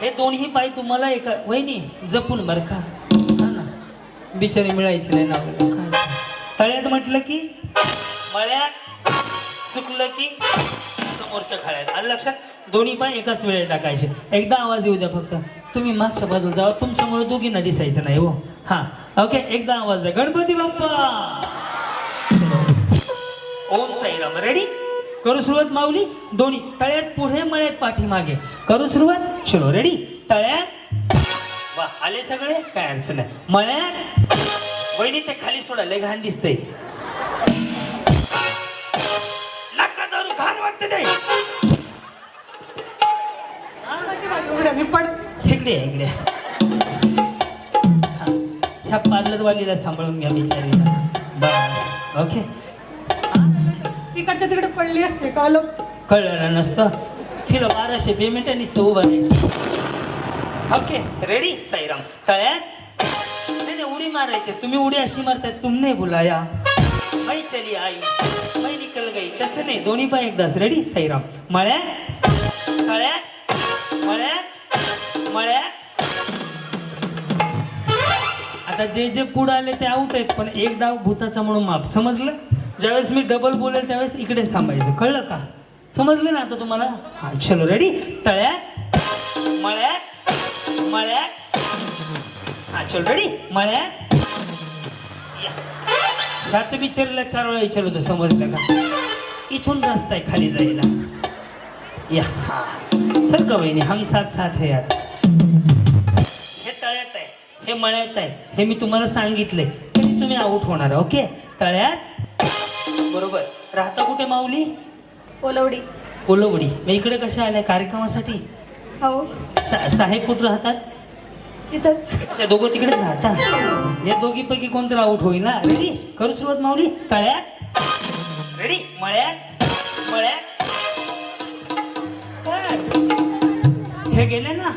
हे दोन्ही पाय तुम्हाला एका वहिनी जपून बर का. हा ना. बिचारी मिळायची नाही ना काय तळ्यात म्हटलं की मळ्यात सुकलं की समोरच्या खाळ्यात आलं लक्षात दोन्ही पाय एकाच वेळेला टाकायचे. एकदा आवाज येऊ द्या फक्त. तुम्ही मागच्या बाजूला जावा. तुमच्यामुळे दोघींना दिसायचं नाही हो. हा. ओके एकदा आवाज द्या. गणपती बाप्पा! ओम साईराम. रेडी करू सुरुवात माऊली दोन्ही. तळ्यात पुढे मळ्यात पाठीमागे. करू सुरुवात चलो रेडी तळ्यात. वा आले सगळे? काय अडचण नाही. मळ्यात. वहिनी ते खाली सोडा लय घाण दिसतंय. नका धरू घाण वाटते ते. पड इकडे इकडे ह्या पार्लरवालीला सांभाळून घ्या बिचारीला. बस. ओके? इकडच्या तिकडे पडली असते कळलं? कळलं नसतं. तिला बाराशे पेमेंट नुसतं उभं राहायचं. ओके रेडी साईराम तळ्यात? नाही नाही, उडी मारायचे. तुम्ही उडी अशी मारताय तुम्ही बुलाया मै चली आई मै निकल गई. तसं नाही दोन्ही पण एकदाच. रेडी साईराम मळ्यात? तळ्यात? मळ्यात? मळ्यात? आता जे जे पुढे आले ते आउट आहेत पण एक डाव भूताचा म्हणून माप समजलं? ज्यावेळेस मी डबल बोलेल त्यावेळेस इकडेच थांबायचं. कळलं का? समजलं ना आता तुम्हाला? हा चलो रेडी तळ्यात मळ्यात मळ्यात हा चलो रेडी मळ्यात ह्याच ह्याचं विचारलं चार वेळा विचारलं होतं समजलं का? इथून रस्ता आहे खाली जायला. या हा. सर का वहिनी हंग साथ साथ है आता. हे तळ्यात आहे हे मळ्यात आहे. हे मी तुम्हाला सांगितलंय. तुम्ही आऊट होणार ओके तळ्यात बरोबर. राहता कुठे माऊली? ओलवडी कोलवडी. मग इकडे कशा आल्या? कार्यक्रमासाठी? हो. सा- साहेब कुठं राहतात? तिथंच अच्छा दोघं तिकडेच राहतात या दोघीपैकी कोणतरी आऊट होईल ना? रेडी करू सुरुवात माऊली. तळ्यात. रेडी मळ्यात. मळ्यात. काय? हे गेले ना?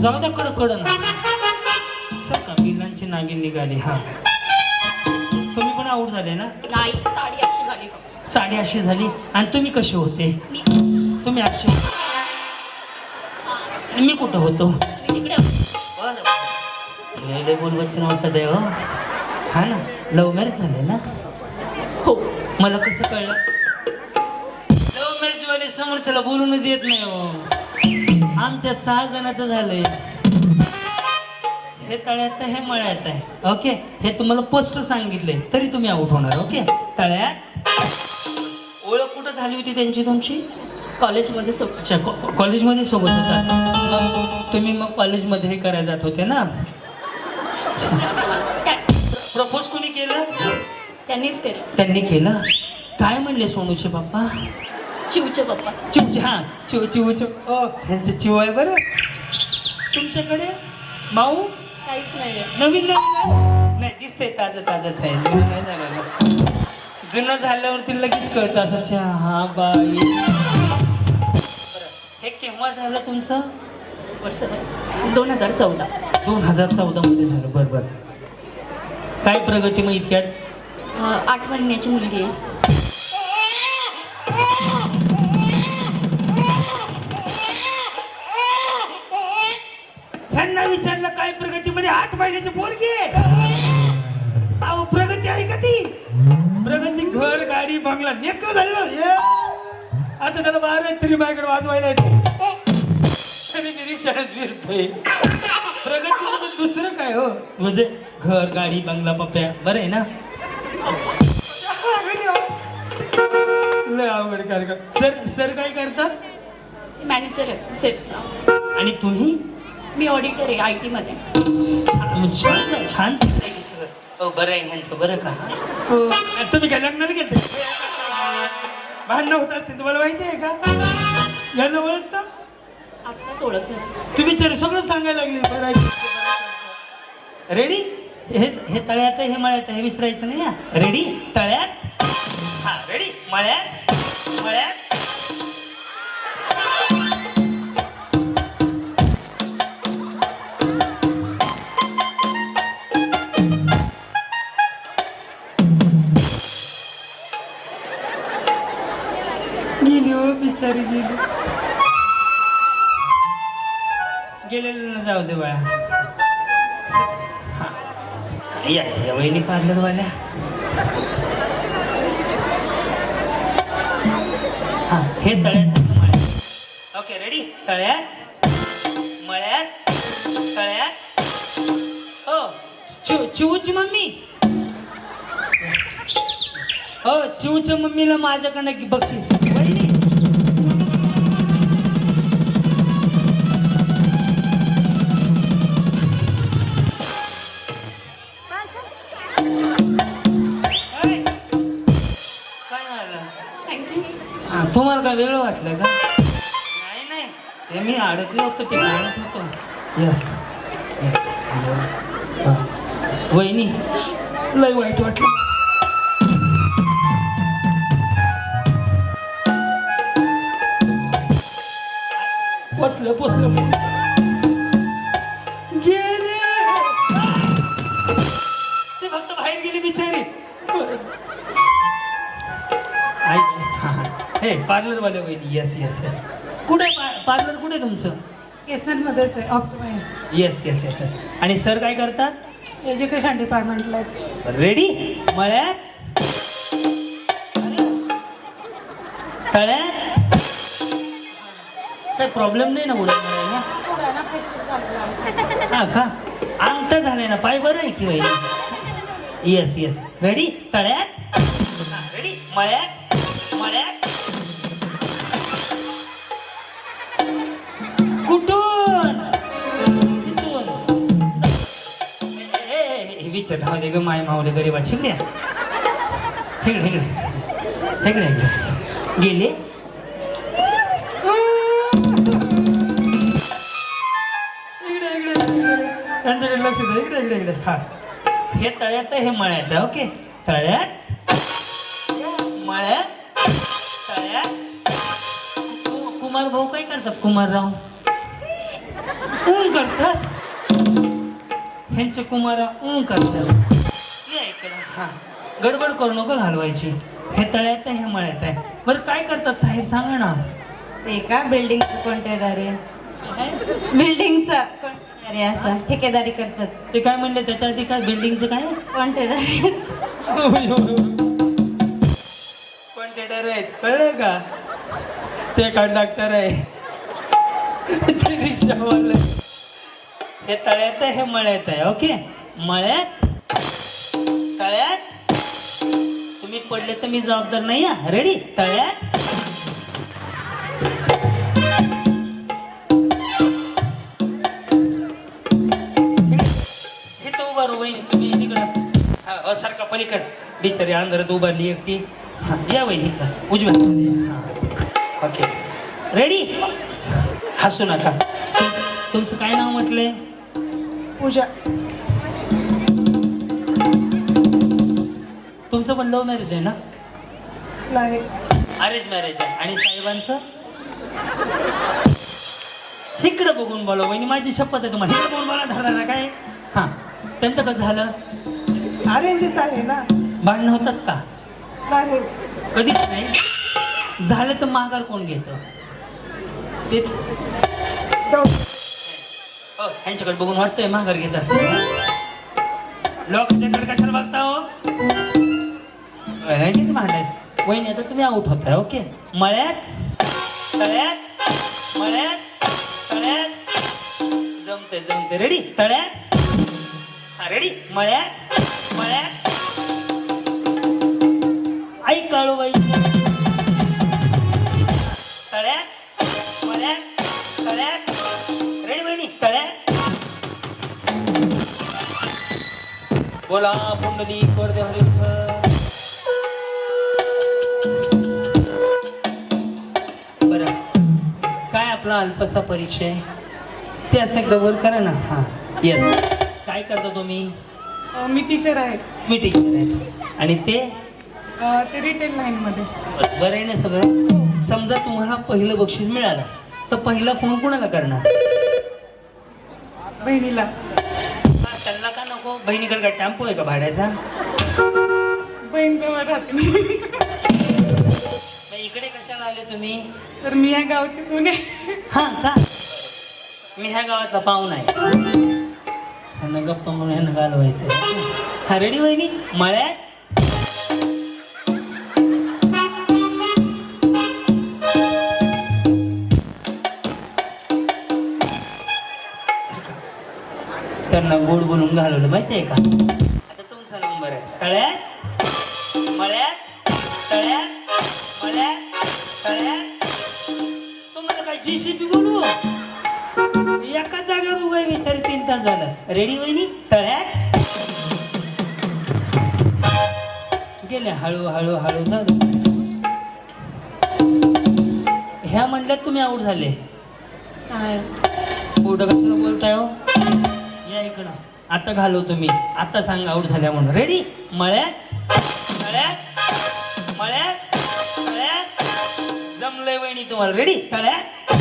जाऊ द्या कडं कडं ना सर का बिलांची नागिन निघाली हा. तुम्ही पण आऊट झाले ना? नाही साडी अशी झाली साडे अशी झाली. आणि तुम्ही कसे होते? मी तुम्ही अक्षय आणि मी कुठं होतो? तिकडे हे लय बोल बच्चन वाटतं देव हा. ना? लव्ह मॅरेज झाले ना? हो. मला कसं कळलं? लव्ह मॅरेज वाले समोरच्याला बोलूनच येत नाही हो. आमच्या सहा जणांचं झालंय. हे तळ्यात आहे हे मळ्यात आहे. ओके हे तुम्हाला पोस्ट सांगितलंय तरी तुम्ही आउट होणार ओके तळ्यात. ओळख कुठं झाली होती त्यांची तुमची? कॉलेजमध्ये सोबत. अच्छा कॉ- कॉलेजमध्ये सोबत होता. मग तुम्ही मग कॉलेजमध्ये हे करायला जात होते ना? प्रपोज कोणी केलं? त्यांनीच केलं. त्यांनी केलं? काय म्हणले सोनूचे पप्पा? चिवचे पप्पा. चिवचे हा चिव चिव चिव ओ ह्यांचं चिव आहे बरं. तुमच्याकडे? माऊ? काहीच नाही नवीन नवीन? नाही दिसतंय ताजं ताजंच आहे. जुनं नाही झालं जुनं झाल्यावरती लगेच कळतं असं अच्छा हा बाई. हे केव्हा झालं तुमचं? वर्ष दोन हजार चौदा. दोन हजार चौदा मध्ये झालं बरं बरं. काय प्रगती मग इतक्यात? आठ महिन्याची मुलगी आहे. काय प्रगती मध्ये आठ महिन्याची पोरगी? अहो प्रगती आहे का ती? प्रगती घर गाडी बंगला एक झालं ये. आता त्याला बारा तरी माझ्याकडे वाजवायला येतो. फिरतोय. प्रगती म्हणजे दुसरं काय हो? म्हणजे घर गाडी बंगला पप्प्या. बरं आहे ना? लय अवघड कार्यक्रम. सर सर काय करतात? मॅनेजर आहे सेल्सला आणि तुम्ही? मी ऑडिटर आहे आय टीमध्ये छान छान छान चाललंय की सगळं. हो बरं आहे ह्यांचं बरं का? हो. तुम्ही काय लग्नाला गेलते? भांडणं होत असतील तुम्हाला माहिती आहे का? यांना ओळखता? आत्ताच ओळखलं. तुम्ही विचार सगळं सांगायला लागले. बरं आहे. रेडी हे हे तळ्यात आहे, हे मळ्यात आहे, हे विसरायचं नाही हा. रेडी तळ्यात? हा रेडी मळ्यात? मळ्यात? गेली हो बिचारी गेली. गेलेलं जाऊ दे बाळा. या या वहिनी पार्लरवाल्या हा हे तळ्यात ओके रेडी तळ्यात. मळ्यात. तळ्यात. हो चिव चिवची मम्मी. हो चिवच्या मम्मीला माझ्याकडनं की बक्षीस. तुम्हाला काय वेगळं वाटलं का? नाही नाही. ते मी अडकलो होतो ते बोलत होतो. यस वहिनी लय वाईट वाटलं. पोचलं पोचलं. ते फक्त बाहेर गेले बिचारी. हा हा हे पार्लरवाले वहिनी येस येस येस कुठे पार्लर कुठे तुमचं? केसनरमध्येच आहे ऑप्टिमाइज येस येस येस आणि सर काय करतात? एज्युकेशन डिपार्टमेंटला आहे. रेडी मळ्यात? तळ्यात? काही प्रॉब्लेम नाही ना झालेलं आहे. हा का? अंगठा झालाय ना पाय बरं आहे की वहिनी? येस येस रेडी तळ्यात? रेडी मळ्यात? ए, ए, दे ग माय मावले गरीबा शिकल्या हेकडे हेकडे हेकडे हेकडे गेले? त्यांच्याकडे लक्ष द्या इकडे इकडे इकडे. हा. हे तळ्यात आहे, हे मळ्यात ओके. तळ्यात. मळ्यात. तळ्यात. कुमार भाऊ काय करतात? कुमारराव. ऊन करतात? ह्यांचे कुमार ऊन करतात. या इकडं. हा. गडबड करू नको घालवायची. हे तळ्यात आहे हे मळ्यात आहे. बरं काय करतात साहेब? सांगा ना. ते का बिल्डिंगचं कॉन्ट्रॅक्टर आहे? काय? बिल्डिंगचा कॉन्ट्रॅक्टर आहे असा. ठेकेदारी करतात. ते काय म्हणले? त्याच्या आधी काय बिल्डिंगचं काय? कॉन्ट्रॅक्टर कॉन्ट्रॅक्टर आहेत. कळलं का? ते कंडक्टर आहे. ते रिक्षावाले. हे तळ्यात आहे हे मळ्यात आहे ओके? मळ्यात? तळ्यात? तुम्ही पडले तर मी जबाबदार नाही हा? रेडी तळ्यात? हे तर तुम्ही सारखा पलीकड. बिचारी अंधारात उभारली एकटी. या वहिनी उजव्या. ओके. रेडी हसू नका. तुमचं काय नाव म्हटलंय? पूजा. तुमचं पण लव्ह मॅरेज आहे ना? नाही. अरेंज मॅरेज आहे. आणि साहेबांचं? इकडं बघून बोला वहिनी माझी शपथ आहे तुम्हाला. इकडं बघून बोला धरणार काय? हां. त्यांचं कसं झालं? अरेंजच आहे ना. भांडणं होतात का? नाही. कधीच नाही. झालं तर माघार कोण घेतं? तेच. यांच्याकडे ह्यांच्याकडे बघून वाटतंय माघार घेत असते लोकांच्याकडे कशाला बघता हो? ह्यांचीच भांडाय वहिनी आता तुम्ही आउट होताय ओके? मळ्यात? तळ्यात? मळ्यात? तळ्यात? जमते जमते रेडी तळ्यात? हा रेडी मळ्यात? मळ्यात? ऐक काळू बाई. बोला पुंडली कोरदे हरी विठ्ठल. बरं. काय आपला अल्पसा परिचय? ते असं एकदा वर करा ना. हां. येस काय करता तुम्ही? अं, मी टीचर आहे. मी टीचर आहे. आणि ते? अं, ते रिटेल लाईनमध्ये बरं आहे ना सगळं? समजा तुम्हाला पहिलं बक्षीस मिळालं तर पहिला फोन कोणाला करणार? बहिणीला. बहिणीकडे काय टेम्पो आहे का भाड्याचा? बहीण जवळ राहते मी. मग इकडे कशाला आले तुम्ही? तर मी या गावची सून. हा का? मी ह्या गावातला पाहुणा आहे. ह्यांना गप्पा म्हणून ह्यांना घालवायचं हा रेडी वहिनी? मळ्यात? त्यांना गोड बोलून घालवलं माहिती आहे का? आता तुमचा नंबर आहे. तळ्यात मळ्यात तळ्यात मळ्यात तळ्यात. तुम्हाला काय जी सी पी बोलू? एका जागेवर उभा बिचारी तीन तास झालं. रेडी वहिनी? तळ्यात. गेल्या हळू हळू हळू जाऊ ह्या म्हणल्यात तुम्ही आऊट झाले. कुठं कशाला बोलताय हो? या इकडं. आता घालवतो मी आता सांग आऊट झाल्या म्हणून. रेडी मळ्यात? तळ्यात? मळ्यात? तळ्यात? जमलंय वहिनी तुम्हाला. रेडी तळ्यात?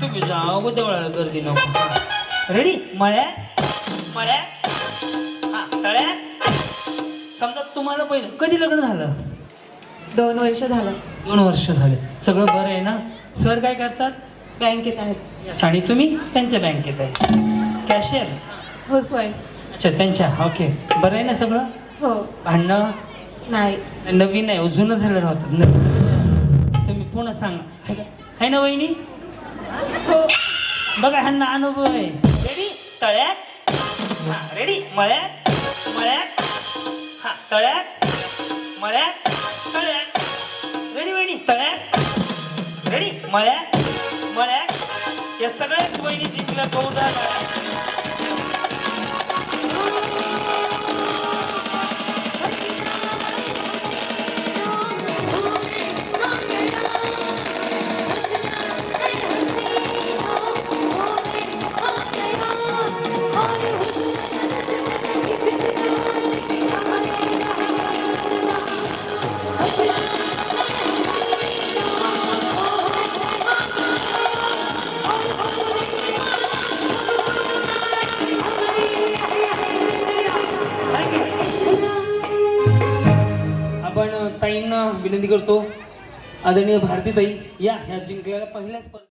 तुम्ही जाऊ देवळाला गर्दी नको रेडी मळ्यात? मळ्यात? हा तळ्यात? समजा तुम्हाला पहिलं कधी लग्न झालं? दोन वर्ष झालं. दोन वर्ष झाले. सगळं बरं आहे ना? सर काय करतात? बँकेत आहेत. या साडी तुम्ही? त्यांच्या बँकेत आहे कॅशियर हाऊस वाईफ अच्छा त्यांच्या. ओके बरं आहे ना सगळं? हो. भांडणं? नाही. नवीन आहे जुनं झालेलं होतात नवीन. तुम्ही पुन्हा सांगा. है का? है ना वहिनी? हो. बघा ह्यांना अनुभव आहे. रेडी तळ्यात? हा रेडी मळ्यात? मळ्यात? हा तळ्यात? मळ्यात? तळ्यात? रेडी वहिनी? तळ्यात? रेडी मळ्यात? मळ्यात या सगळ्याच वहिनी जिंकल्या बहुधा आदरणीय भारतीताई या ह्या जिंकलेल्या पहिल्याच